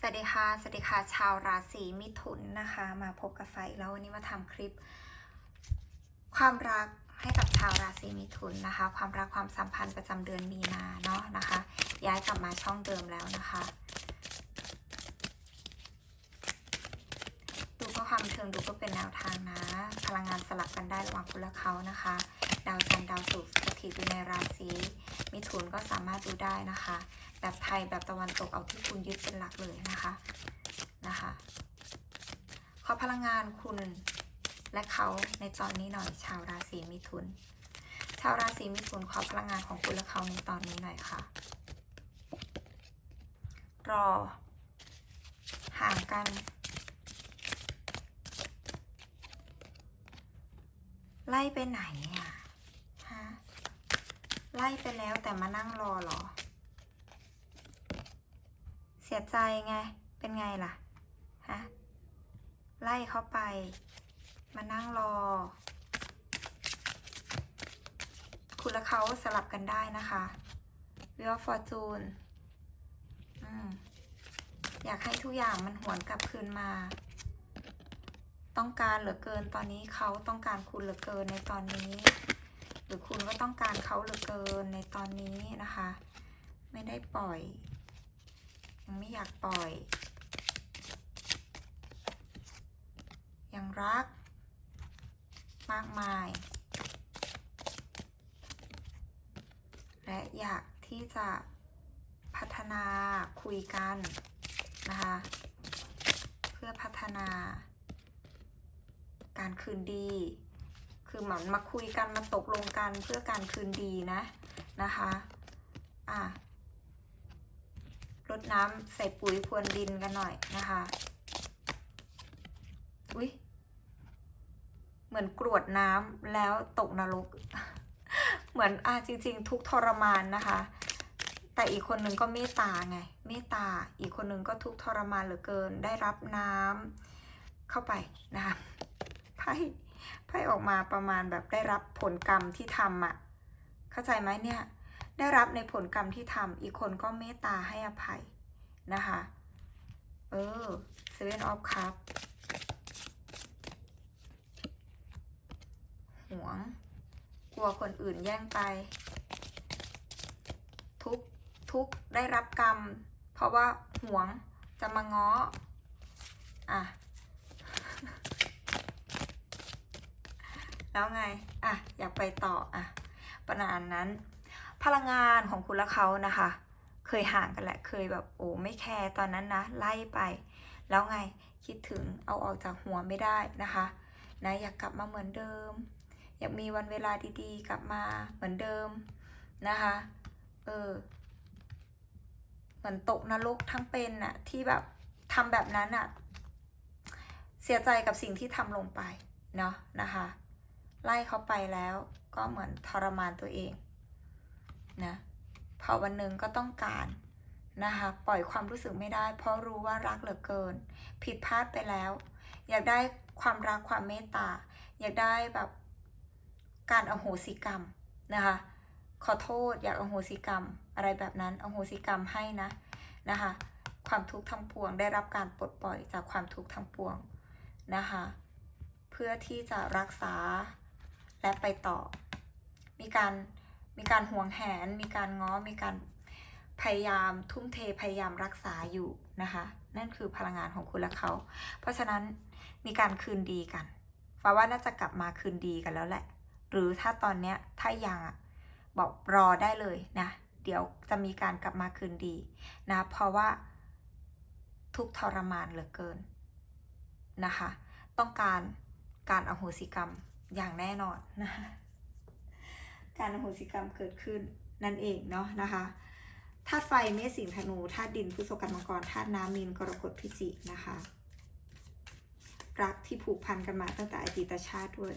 สวัสดีค่ะ สวัสดีค่ะ ชาวราศีมิถุนนะคะ มาพบกับไฟแล้ววันนี้มาทำคลิป ความรักให้กับชาวราศีมิถุนนะคะ ความรักความสัมพันธ์ประจำเดือนมีนาเนาะนะคะ ย้ายกลับมาช่องเดิมแล้วนะคะ ดูเพื่อความเทิงดูเพื่อเป็นแนวทางนะ พลังงานสลับกันได้ระหว่างคุณและเขานะคะ ดาวจันทร์ดาวศุกร์สถิตอยู่ในราศีมิถุนก็สามารถดูได้นะคะ แบบไทยแบบตะวันตกเอาที่คุณยึดเป็นหลักเลยนะคะนะคะขอพลังงานคุณและเขาในตอนนี้หน่อยชาวราศีมิถุน ชาวราศีมิถุนขอพลังงานของคุณและเขาในตอนนี้หน่อยค่ะ รอ ห่างกันไล่ไปไหนอะฮะ ไล่ไปแล้วแต่มานั่งรอหรอ เสียใจไง เป็นไงล่ะ ฮะ ไล่เขาไป มานั่งรอ คุณและเขาสลับกันได้นะคะวิวฟอร์จูนอยากให้ทุกอย่างมันหวนกลับคืนมา ต้องการเหลือเกินตอนนี้เขาต้องการคุณเหลือเกินในตอนนี้ หรือคุณก็ต้องการเขาเหลือเกินในตอนนี้นะคะ ไม่ได้ปล่อย ยังไม่อยากปล่อย ยังรัก มากมาย และอยากที่จะพัฒนาคุยกันนะคะ เพื่อพัฒนาการคืนดี คือเหมือนมาคุยกันมาตกลงกันเพื่อการคืนดีนะนะคะอะรดน้ำใส่ปุ๋ยพรวนดินกันหน่อยนะคะอุ้ยเหมือนกรวดน้ำแล้วตกนรก เหมือนอะจริง ๆ ทุกทรมานนะคะ แต่อีกคนนึงก็เมตตาไง เมตตาอีกคนนึงก็ทุกทรมานเหลือเกิน ได้รับน้ำเข้าไปนะคะไพ่ ไพ่ออกมาประมาณแบบได้รับผลกรรมที่ทำอะ่ะ เข้าใจไหมเนี่ย ได้รับในผลกรรมที่ทำอีกคนก็เมตตาให้อภัยนะคะ เออ Seven of Cup หวง กลัวคนอื่นแย่งไป ทุกทุกได้รับกรรม เพราะว่าหวงจะมาง้ออะ แล้วไงอะอยากไปต่ออะประมาณนั้น พลังงานของคุณและเขานะคะ เคยห่างกันแหละเคยแบบโอ้ไม่แคร์ตอนนั้นนะไล่ไป แล้วไงคิดถึงเอาออกจากหัวไม่ได้นะคะนะอยากกลับมาเหมือนเดิม อยากมีวันเวลาดีๆ กลับมาเหมือนเดิมนะคะเออเหมือนตกนรกทั้งเป็นน่ะที่แบบทำแบบนั้นน่ะเสียใจกับสิ่งที่ทำลงไปเนาะนะคะ ไล่เขาไปแล้วก็เหมือนทรมานตัวเองนะพอวันหนึ่งก็ต้องการนะคะปล่อยความรู้สึกไม่ได้ เพราะรู้ว่ารักเหลือเกิน ผิดพลาดไปแล้ว อยากได้ความรักความเมตตา อยากได้แบบการอโหสิกรรมนะคะขอโทษอยากอโหสิกรรม อะไรแบบนั้นอโหสิกรรมให้นะนะคะความทุกข์ทั้งปวงได้รับการปลดปล่อยจากความทุกข์ทั้งปวงนะคะเพื่อที่จะรักษา และไปต่อ มีการมีการห่วงแหน มีการง้อ มีการพยายามทุ่มเทพยายามรักษาอยู่นะคะ นั่นคือพลังงานของคุณและเขา เพราะฉะนั้นมีการคืนดีกันฟ้าว่าน่าจะกลับมาคืนดีกันแล้วแหละ หรือถ้าตอนเนี้ยถ้ายังอะบอกรอได้เลยนะ เดี๋ยวจะมีการกลับมาคืนดีนะ เพราะว่าทุกทรมานเหลือเกินนะคะ ต้องการการอโหสิกรรม อย่างแน่นอนนะการโหสิกรรมเกิดขึ้นนั่นเองเนาะนะคะธาตุไฟเมษสิงห์ธนูธาตุดินพฤษภกันมังกรธาตุน้ำมีนกรกฎพิจิกนะคะรักที่ผูกพันกันมาตั้งแต่อดีตชาติด้วย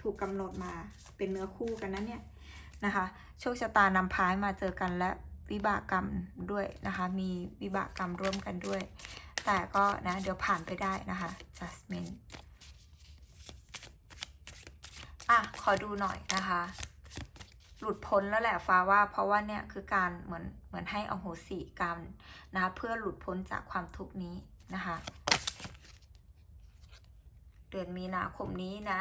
ถูกกำหนดมาเป็นเนื้อคู่กันนะเนี่ยนะคะโชคชะตานำพายมาเจอกันและวิบากกรรมด้วยนะคะ มีวิบากกรรมร่วมกันด้วย แต่ก็นะเดี๋ยวผ่านไปได้นะคะ Jasmine อะ ขอดูหน่อยนะคะ หลุดพ้นแล้วแหละฟ้าว่า เพราะว่าเนี่ยคือการเหมือนเหมือนให้อโหสิกรรมนะะเพื่อหลุดพ้นจากความทุกข์นี้นะคะ เดือนมีนาคมนี้นะ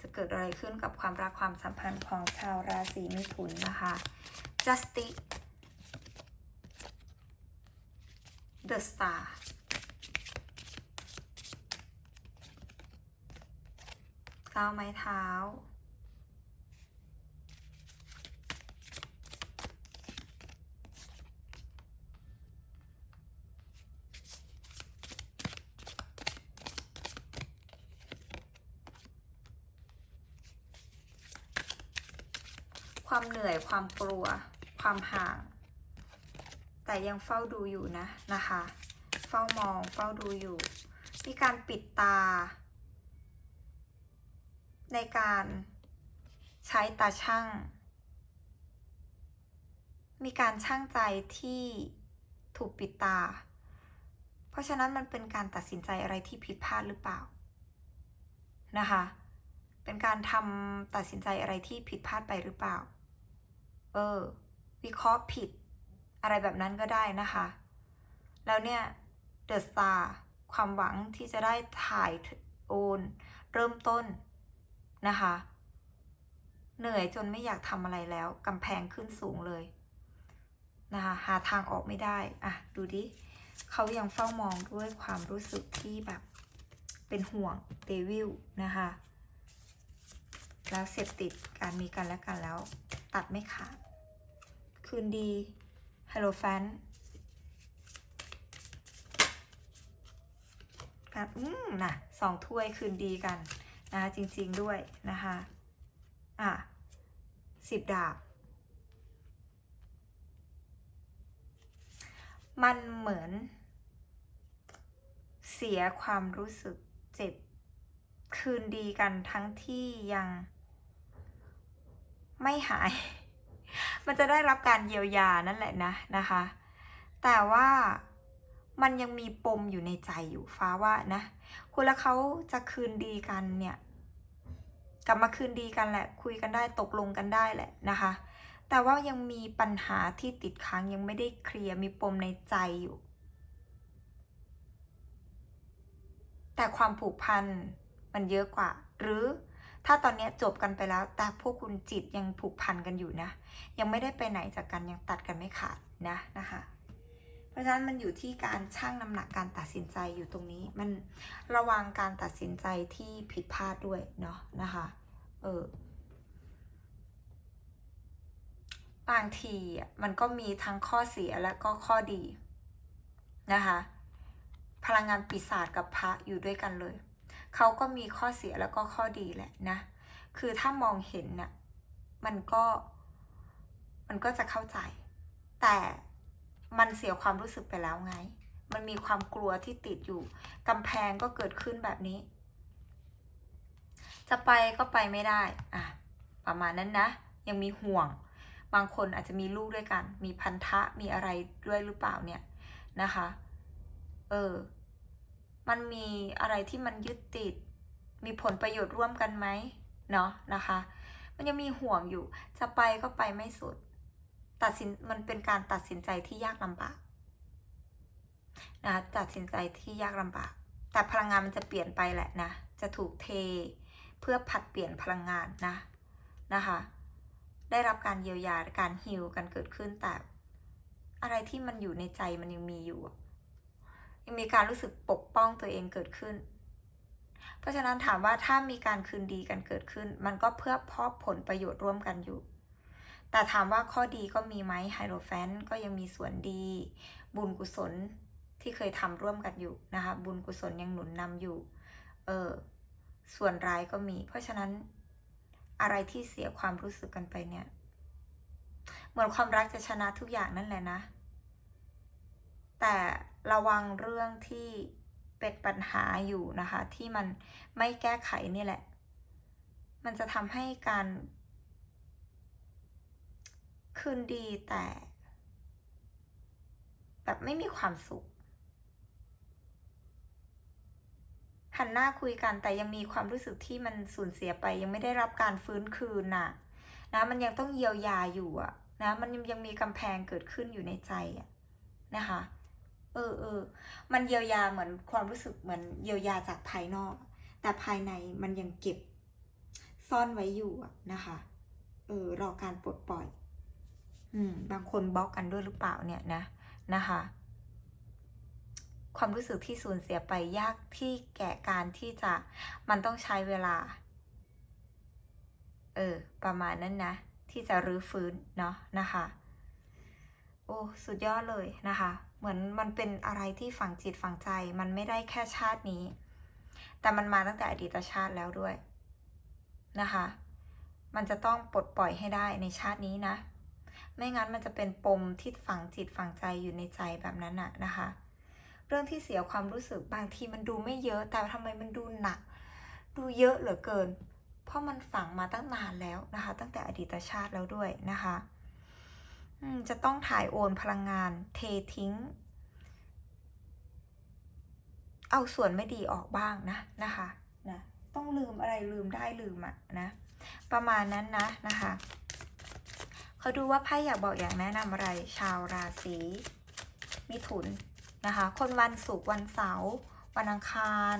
จะเกิดอะไรขึ้นกับความรักความสัมพันธ์ของชาวราศีมิถุนนะคะ justice the star ก้าวไม้เท้า ความเหนื่อยความกลัว ความห่าง แต่ยังเฝ้าดูอยู่นะนะคะ เฝ้ามองเฝ้าดูอยู่ มีการปิดตา ในการใช้ตาช่าง มีการช่างใจที่ถูกปิดตา เพราะฉะนั้นมันเป็นการตัดสินใจอะไรที่ผิดพลาดหรือเปล่านะคะ เป็นการทำตัดสินใจอะไรที่ผิดพลาดไปหรือเปล่า เออ วิเคราะห์ผิดอะไรแบบนั้นก็ได้นะคะ แล้วเนี่ยเดอะสตาร์ความหวังที่จะได้ถ่ายโอน เริ่มต้น นะคะ เหนื่อยจนไม่อยากทำอะไรแล้วกำแพงขึ้นสูงเลยนะคะหาทางออกไม่ได้อะดูดิเขายังเฝ้ามองด้วยความรู้สึกที่แบบเป็นห่วงเดวิลนะคะแล้วเสพติดการมีกันและกันแล้ว ตัดไม่ขาดคืนดีฮัลโหลแฟนการอืมนะสองถ้วยคืนดีกัน นะจริงๆด้วยนะคะอะสิบดาบ มันเหมือน เสียความรู้สึกเจ็บ คืนดีกันทั้งที่ยังไม่หาย มันจะได้รับการเยียวยานั่นแหละนะนะคะ แต่ว่า มันยังมีปมอยู่ในใจอยู่ฟ้าว่านะ คุณและเขาจะคืนดีกันเนี่ย กลับมาคืนดีกันแหละ คุยกันได้ตกลงกันได้แหละนะคะ แต่ว่ายังมีปัญหาที่ติดค้างยังไม่ได้เคลียร์มีปมในใจอยู่ แต่ความผูกพันมันเยอะกว่า หรือถ้าตอนนี้จบกันไปแล้ว แต่พวกคุณจิตยังผูกพันกันอยู่นะ ยังไม่ได้ไปไหนจากกันยังตัดกันไม่ขาดนะนะคะ ราะฉะนั้นมันอยู่ที่การชั่งน้ำหนักการตัดสินใจอยู่ตรงนี้ มันระวังการตัดสินใจที่ผิดพลาดด้วยเนาะนะคะเออบางทีอะมันก็มีทั้งข้อเสียและก็ข้อดีนะคะพลังงานปีศาจกับพระอยู่ด้วยกันเลย เขาก็มีข้อเสียแล้วก็ข้อดีแหละนะ คือถ้ามองเห็นน่ะมันก็มันก็จะเข้าใจ แต่ มันเสียความรู้สึกไปแล้วไง มันมีความกลัวที่ติดอยู่กำแพงก็เกิดขึ้นแบบนี้ จะไปก็ไปไม่ได้อะประมาณนั้นนะ ยังมีห่วง บางคนอาจจะมีลูกด้วยกัน มีพันธะมีอะไรด้วยหรือเปล่าเนี่ยนะคะ เออ มันมีอะไรที่มันยึดติด มีผลประโยชน์ร่วมกันไหมเนาะนะคะ มันยังมีห่วงอยู่ จะไปก็ไปไม่สุด ตัดสินมันเป็นการตัดสินใจที่ยากลำบากนะตัดสินใจที่ยากลำบาก แต่พลังงานมันจะเปลี่ยนไปแหละนะ จะถูกเทเพื่อผัดเปลี่ยนพลังงานนะนะคะ ได้รับการเยียวยาการฮิลกันเกิดขึ้นแต่อะไรที่มันอยู่ในใจมันยังมีอยู่ ยังมีการรู้สึกปกป้องตัวเองเกิดขึ้น เพราะฉะนั้นถามว่าถ้ามีการคืนดีกันเกิดขึ้น มันก็เพื่อพอผลประโยชน์ร่วมกันอยู่ แต่ถามว่าข้อดีก็มีไหมไฮโรแฟนก็ยังมีส่วนดี บุญกุศลที่เคยทำร่วมกันอยู่นะคะ บุญกุศลยังหนุนนำอยู่ เออ ส่วนร้ายก็มี เพราะฉะนั้นอะไรที่เสียความรู้สึกกันไปเนี่ย เหมือนความรักจะชนะทุกอย่างนั่นแหละนะ แต่ระวังเรื่องที่เป็นปัญหาอยู่นะคะ ที่มันไม่แก้ไขนี่แหละ มันจะทำให้การ คืนดีแต่ แบบไม่มีความสุข หันหน้าคุยกันแต่ยังมีความรู้สึกที่มันสูญเสียไป ยังไม่ได้รับการฟื้นคืนน่ะ นะมันยังต้องเยียวยาอยู่อะนะมันยังมีกำแพงเกิดขึ้นอยู่ในใจอะนะคะเออเออมันเยียวยาเหมือนความรู้สึกเหมือนเยียวยาจากภายนอก แต่ภายในมันยังเก็บซ่อนไว้อยู่นะคะ เออรอการปลดปล่อย บางคนบล็อกกันด้วยหรือเปล่าเนี่ยนะนะคะ ความรู้สึกที่สูญเสียไปยากที่แก่การที่จะมันต้องใช้เวลา เออ ประมาณนั้นนะ ที่จะรื้อฟื้นเนาะนะคะ โอ้สุดยอดเลยนะคะ เหมือนมันเป็นอะไรที่ฝังจิตฝังใจ มันไม่ได้แค่ชาตินี้ แต่มันมาตั้งแต่อดีตชาติแล้วด้วยนะคะ มันจะต้องปลดปล่อยให้ได้ในชาตินี้นะ ไม่งั้นมันจะเป็นปมที่ฝังจิตฝังใจอยู่ในใจแบบนั้นน่ะนะคะ เรื่องที่เสียความรู้สึกบางทีมันดูไม่เยอะแต่ทำไมมันดูหนัก ดูเยอะเหลือเกิน เพราะมันฝังมาตั้งนานแล้วนะคะ ตั้งแต่อดีตชาติแล้วด้วยนะคะจะต้องถ่ายโอนพลังงานเททิ้ง เอาส่วนไม่ดีออกบ้างนะนะคะนะต้องลืมอะไรลืมได้ลืมอะนะ ประมาณนั้นนะนะคะ เขาดูว่าไพ่อยากบอกอยากแนะนำอะไร ชาวราศีมิถุนนะคะ คนวันศุกร์วันเสาร์วันอังคาร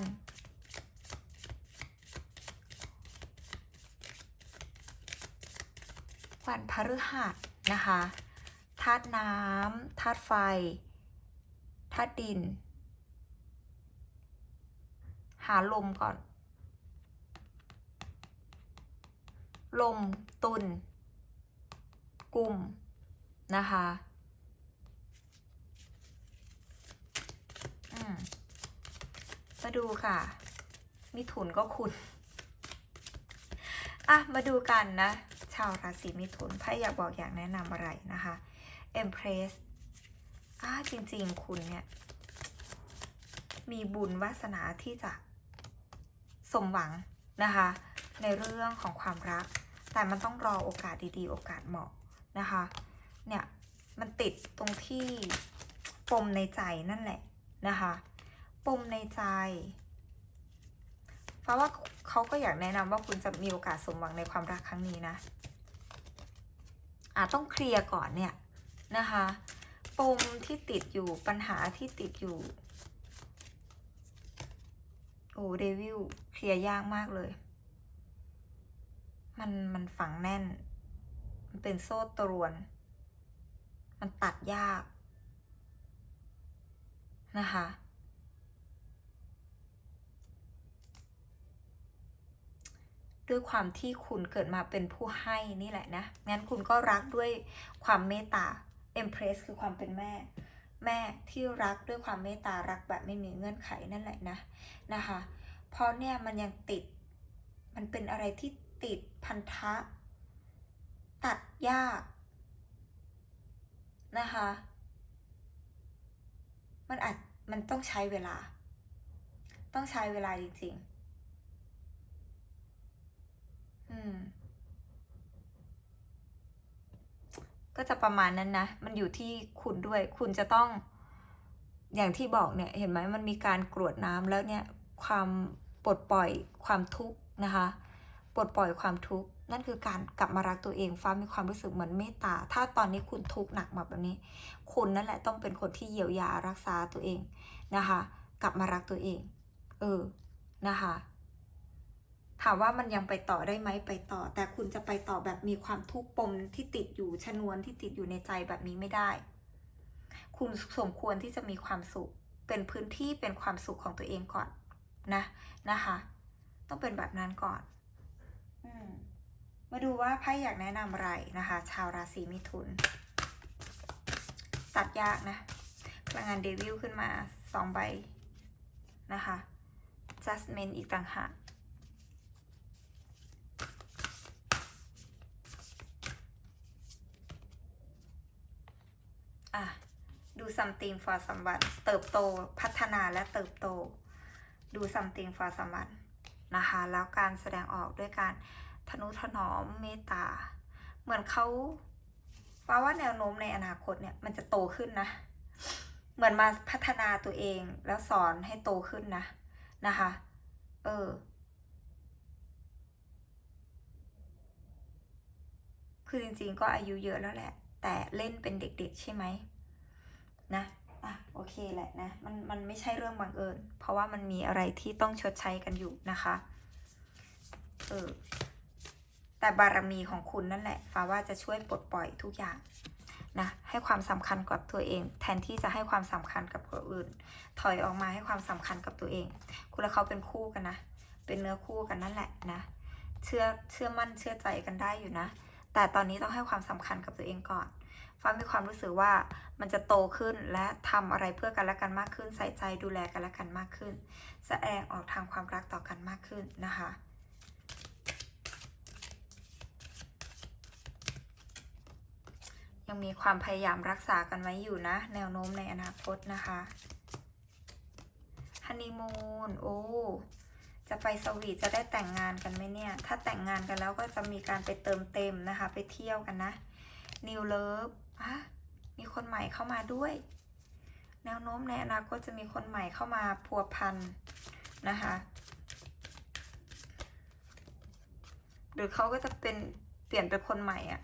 วันพฤหัสนะคะธาตุน้ำธาตุไฟธาตุดิน หาลมก่อน ลมตุล กลุ่มนะคะมาดูค่ะ มิถุนก็คุณอะ มาดูกันนะ ชาวราศีมิถุนไพ่อยากบอกอยากแนะนำอะไรนะคะ Empress อะจริงๆ คุณเนี่ย มีบุญวาสนาที่จะสมหวังนะคะ ในเรื่องของความรัก แต่มันต้องรอโอกาสดีๆ โอกาสเหมาะ นะคะ เนี่ย มันติดตรงที่ปมในใจนั่นแหละนะคะ ปมในใจ เพราะว่าเขาก็อยากแนะนำว่าคุณจะมีโอกาสสมหวังในความรักครั้งนี้นะอาจต้องเคลียร์ก่อนเนี่ยนะคะ ปมที่ติดอยู่ปัญหาที่ติดอยู่ โอ้เดวิลเคลียร์ยากมากเลย มันมันฝังแน่น มันเป็นโซ่ตรวน มันตัดยากนะคะ ด้วยความที่คุณเกิดมาเป็นผู้ให้นี่แหละนะ งั้นคุณก็รักด้วยความเมตตา Empress คือความเป็นแม่ แม่ที่รักด้วยความเมตตารักแบบไม่มีเงื่อนไขนั่นแหละนะนะคะ เพราะเนี่ยมันยังติด มันเป็นอะไรที่ติดพันธะ ตัดยากนะคะ มันอาจมันต้องใช้เวลา ต้องใช้เวลาจริงๆ อืม ก็จะประมาณนั้นนะ มันอยู่ที่คุณด้วย คุณจะต้อง อย่างที่บอกเนี่ย เห็นไหมมันมีการกรวดน้ำแล้วเนี่ย ความปลดปล่อยความทุกข์นะคะ ปลดปล่อยความทุกข์ นั่นคือการกลับมารักตัวเองฟ้ามีความรู้สึกเหมือนเมตตา ถ้าตอนนี้คุณทุกข์หนักมาแบบนี้ คุณนั่นแหละต้องเป็นคนที่เยียวยารักษาตัวเองนะคะ กลับมารักตัวเอง เออนะคะถามว่ามันยังไปต่อได้ไหมไปต่อ แต่คุณจะไปต่อแบบมีความทุกข์ปมที่ติดอยู่ชนวนที่ติดอยู่ในใจแบบนี้ไม่ได้ คุณสมควรที่จะมีความสุข เป็นพื้นที่เป็นความสุขของตัวเองก่อนนะนะคะ ต้องเป็นแบบนั้นก่อน อืม มาดูว่าไพ่อยากแนะนำอะไรนะคะ ชาวราศีมิถุน ตัดยากนะ พลังงานเดวิลขึ้นมาสองใบนะคะ Judgment อีกต่างหากอะ ดู something for someone เติบโตพัฒนาและเติบโต ดู something for someone นะคะ แล้วการแสดงออกด้วยการ ทนุถนอมเมตตา เหมือนเขาว่าว่าแนวโน้มในอนาคตเนี่ยมันจะโตขึ้นนะ เหมือนมาพัฒนาตัวเองแล้วสอนให้โตขึ้นนะนะคะ เออ คือจริงๆก็อายุเยอะแล้วแหละ แต่เล่นเป็นเด็กๆใช่ไหมนะอะโอเคแหละนะมันมันไม่ใช่เรื่องบังเอิญ เพราะว่ามันมีอะไรที่ต้องชดใช้กันอยู่นะคะ เออ แต่บารมีของคุณนั่นแหละฟ้าว่าจะช่วยปลดปล่อยทุกอย่างนะให้ความสำคัญกับตัวเอง แทนที่จะให้ความสำคัญกับคนอื่น ถอยออกมาให้ความสำคัญกับตัวเอง คุณและเขาเป็นคู่กันนะ เป็นเนื้อคู่กันนั่นแหละนะ เชื่อเชื่อมั่นเชื่อใจกันได้อยู่นะ แต่ตอนนี้ต้องให้ความสำคัญกับตัวเองก่อนฟ้ามีความรู้สึกว่ามันจะโตขึ้นและทำอะไรเพื่อกันและกันมากขึ้น ใส่ใจดูแลกันและกันมากขึ้น แสดงออกทางความรักต่อกันมากขึ้นนะคะ ยังมีความพยายามรักษากันไว้อยู่นะ แนวโน้มในอนาคตนะคะฮันนีมูนโอ้จะไปสวีทจะได้แต่งงานกันไหมเนี่ย ถ้าแต่งงานกันแล้วก็จะมีการไปเติมเต็มนะคะ ไปเที่ยวกันนะนิวเลิฟอะมีคนใหม่เข้ามาด้วย แนวโน้มในอนาคตจะมีคนใหม่เข้ามาพัวพันนะคะ หรือเขาก็จะเป็นเปลี่ยนเป็นคนใหม่อะ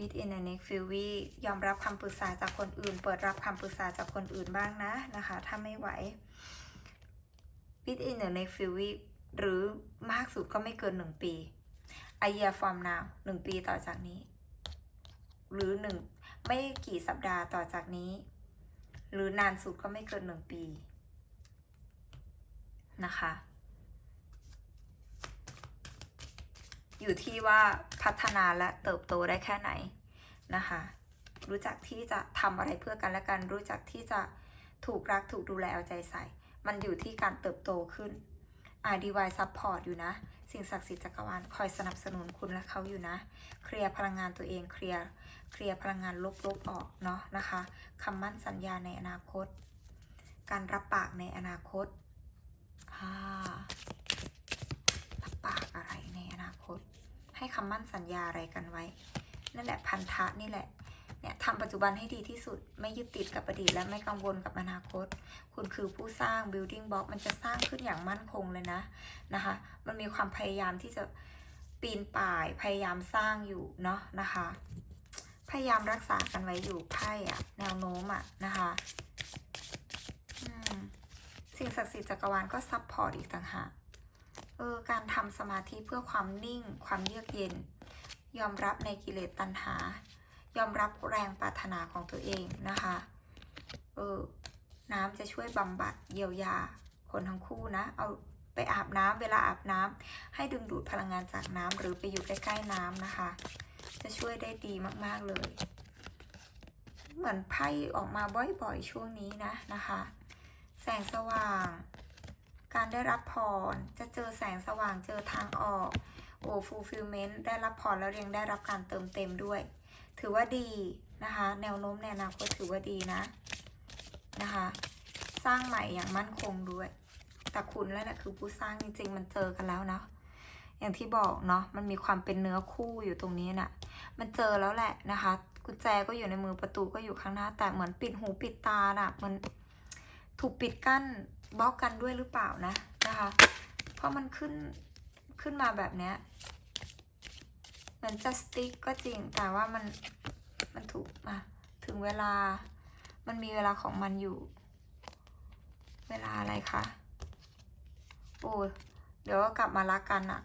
วิดอิน the next few week ยอมรับคำปรึกษาจากคนอื่น เปิดรับคำปรึกษาจากคนอื่นบ้างนะนะคะ ถ้าไม่ไหววิดอิน the next few week หรือมากสุดก็ไม่เกินหนึ่งปี a year from now หนึ่งปีต่อจากนี้ หรือหนึ่งไม่กี่สัปดาห์ต่อจากนี้ หรือนานสุดก็ไม่เกินหนึ่งปีนะคะ อยู่ที่ว่าพัฒนาและเติบโตได้แค่ไหนนะคะ รู้จักที่จะทำอะไรเพื่อกันและกัน รู้จักที่จะถูกรักถูกดูแลเอาใจใส่ มันอยู่ที่การเติบโตขึ้นอ่าดีวายซัพพอร์ตอยู่นะ สิ่งศักดิ์สิทธิ์จักรวาลคอยสนับสนุนคุณและเขาอยู่นะ เคลียร์พลังงานตัวเองเคลียร์เคลียร์พลังงานลบๆออกเนาะนะคะคำมั่นสัญญาในอนาคต การรับปากในอนาคตอ่ารับปากอะไรในอนาคต ให้คำมั่นสัญญาอะไรกันไว้ นั่นแหละพันธะนี่แหละ เนี่ยทำปัจจุบันให้ดีที่สุด ไม่ยึดติดกับอดีตและไม่กังวลกับอนาคต คุณคือผู้สร้าง building block มันจะสร้างขึ้นอย่างมั่นคงเลยนะนะคะ มันมีความพยายามที่จะปีนป่ายพยายามสร้างอยู่เนาะนะคะ พยายามรักษากันไว้อยู่ไพ่อะแนวโน้มอะนะคะสิ่งศักดิ์สิทธิ์จักรวาลก็ซับพอร์ตอีกต่างหาก เออการทำสมาธิเพื่อความนิ่ง ความเยือกเย็น ยอมรับในกิเลสตัณหา ยอมรับแรงปรารถนาของตัวเองนะคะเออน้ำจะช่วยบำบัดเยียวยาคนทั้งคู่นะ เอาไปอาบน้ำเวลาอาบน้ำให้ดึงดูดพลังงานจากน้ำหรือไปอยู่ใกล้ๆน้ำนะคะ จะช่วยได้ดีมากๆเลย เหมือนไพ่ออกมาบ่อยๆช่วงนี้นะนะคะ แสงสว่าง การได้รับพรจะเจอแสงสว่างเจอทางออกโอ้ fulfillment ได้รับพรแล้วยังได้รับการเติมเต็มด้วย ถือว่าดีนะคะ แนวโน้มในอนาคตถือว่าดีนะนะคะ สร้างใหม่อย่างมั่นคงด้วย แต่คุณแล้วแหละคือผู้สร้างจริงๆ มันเจอกันแล้วนะอย่างที่บอกเนาะมันมีความเป็นเนื้อคู่อยู่ตรงนี้น่ะ มันเจอแล้วแหละนะคะ กุญแจก็อยู่ในมือประตูก็อยู่ข้างหน้า แต่เหมือนปิดหูปิดตาน่ะมันถูกปิดกั้น บล็อกกันด้วยหรือเปล่านะนะคะ เพราะมันขึ้นขึ้นมาแบบเนี้ยเหมือนจะสติ๊กก็จริงแต่ว่ามันมันถูกมาถึงเวลามันมีเวลาของมันอยู่ เวลาอะไรคะโอ้เดี๋ยวก็กลับมารักกันอะ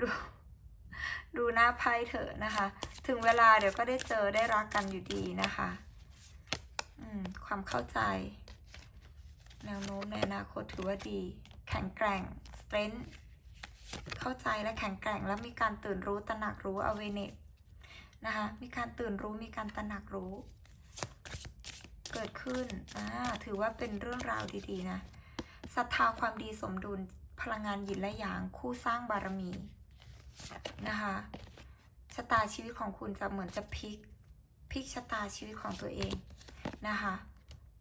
ดูดูหน้าไพ่เถอะนะคะ ถึงเวลาเดี๋ยวก็ได้เจอได้รักกันอยู่ดีนะคะ อืม ความเข้าใจ แนวโน้มในอนาคตถือว่าดี แข็งแกร่ง strength เข้าใจและแข็งแกร่งแล้วมีการตื่นรู้ตระหนักรู้ awareness นะคะมีการตื่นรู้มีการตระหนักรู้ เกิดขึ้นอ่าถือว่าเป็นเรื่องราวดีๆนะศรัทธาความดีสมดุลพลังงานหยินและหยางคู่สร้างบารมีนะคะชะตาชีวิตของคุณจะเหมือนจะพลิกพลิกชะตาชีวิตของตัวเองนะคะ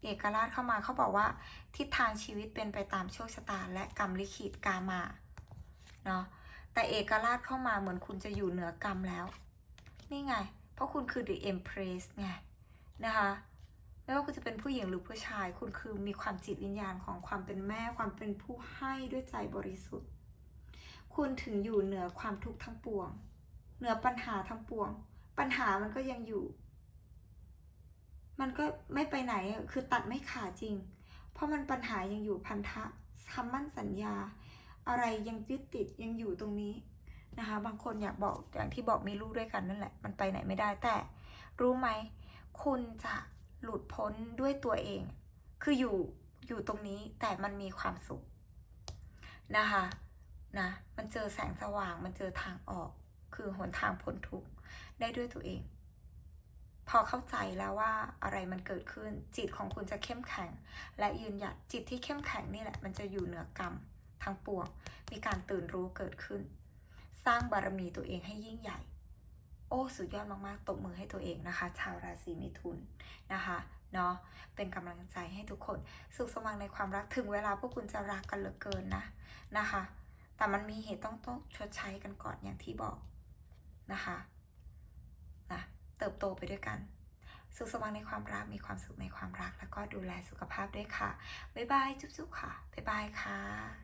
เอกราชเข้ามาเขาบอกว่า ทิศทางชีวิตเป็นไปตามโชคชะตาและกรรมลิขิตกามาเนาะแต่เอกราชเข้ามาเหมือนคุณจะอยู่เหนือกรรมแล้ว นี่ไง เพราะคุณคือ the empress ไงนะคะไม่ว่าคุณจะเป็นผู้หญิงหรือผู้ชาย คุณคือมีความจิตวิญญาณของความเป็นแม่ความเป็นผู้ให้ด้วยใจบริสุทธิ์ คุณถึงอยู่เหนือความทุกข์ทั้งปวง เหนือปัญหาทั้งปวง ปัญหามันก็ยังอยู่ มันก็ไม่ไปไหนคือตัดไม่ขาดจริง เพราะมันปัญหายังอยู่พันธะคำมั่นสัญญา อะไรยังยึดติดยังอยู่ตรงนี้นะคะ บางคนอยากบอกอย่างที่บอกมีลูกด้วยกันนั่นแหละ มันไปไหนไม่ได้แต่รู้ไหม คุณจะหลุดพ้นด้วยตัวเอง คืออยู่อยู่ตรงนี้แต่มันมีความสุขนะคะนะมันเจอแสงสว่างมันเจอทางออก คือหนทางพ้นทุกข์ได้ด้วยตัวเอง พอเข้าใจแล้วว่าอะไรมันเกิดขึ้น จิตของคุณจะเข้มแข็ง และยืนหยัดจิตที่เข้มแข็งนี่แหละ มันจะอยู่เหนือกรรมทั้งปวง มีการตื่นรู้เกิดขึ้น สร้างบารมีตัวเองให้ยิ่งใหญ่ โอ้ สุดยอดมากๆ ตบมือให้ตัวเองนะคะ ชาวราศีมิถุนนะคะเนาะเป็นกำลังใจให้ทุกคน สุขสว่างในความรักถึงเวลาพวกคุณจะรักกันเหลือเกินนะนะคะ แต่มันมีเหตุต้องต้องชดใช้กันก่อนอย่างที่บอกนะคะนะ เติบโตไปด้วยกัน สุขสว่างในความรักมีความสุขในความรัก แล้วก็ดูแลสุขภาพด้วยค่ะ บ๊ายบาย จุ๊บๆค่ะ บ๊ายบายค่ะ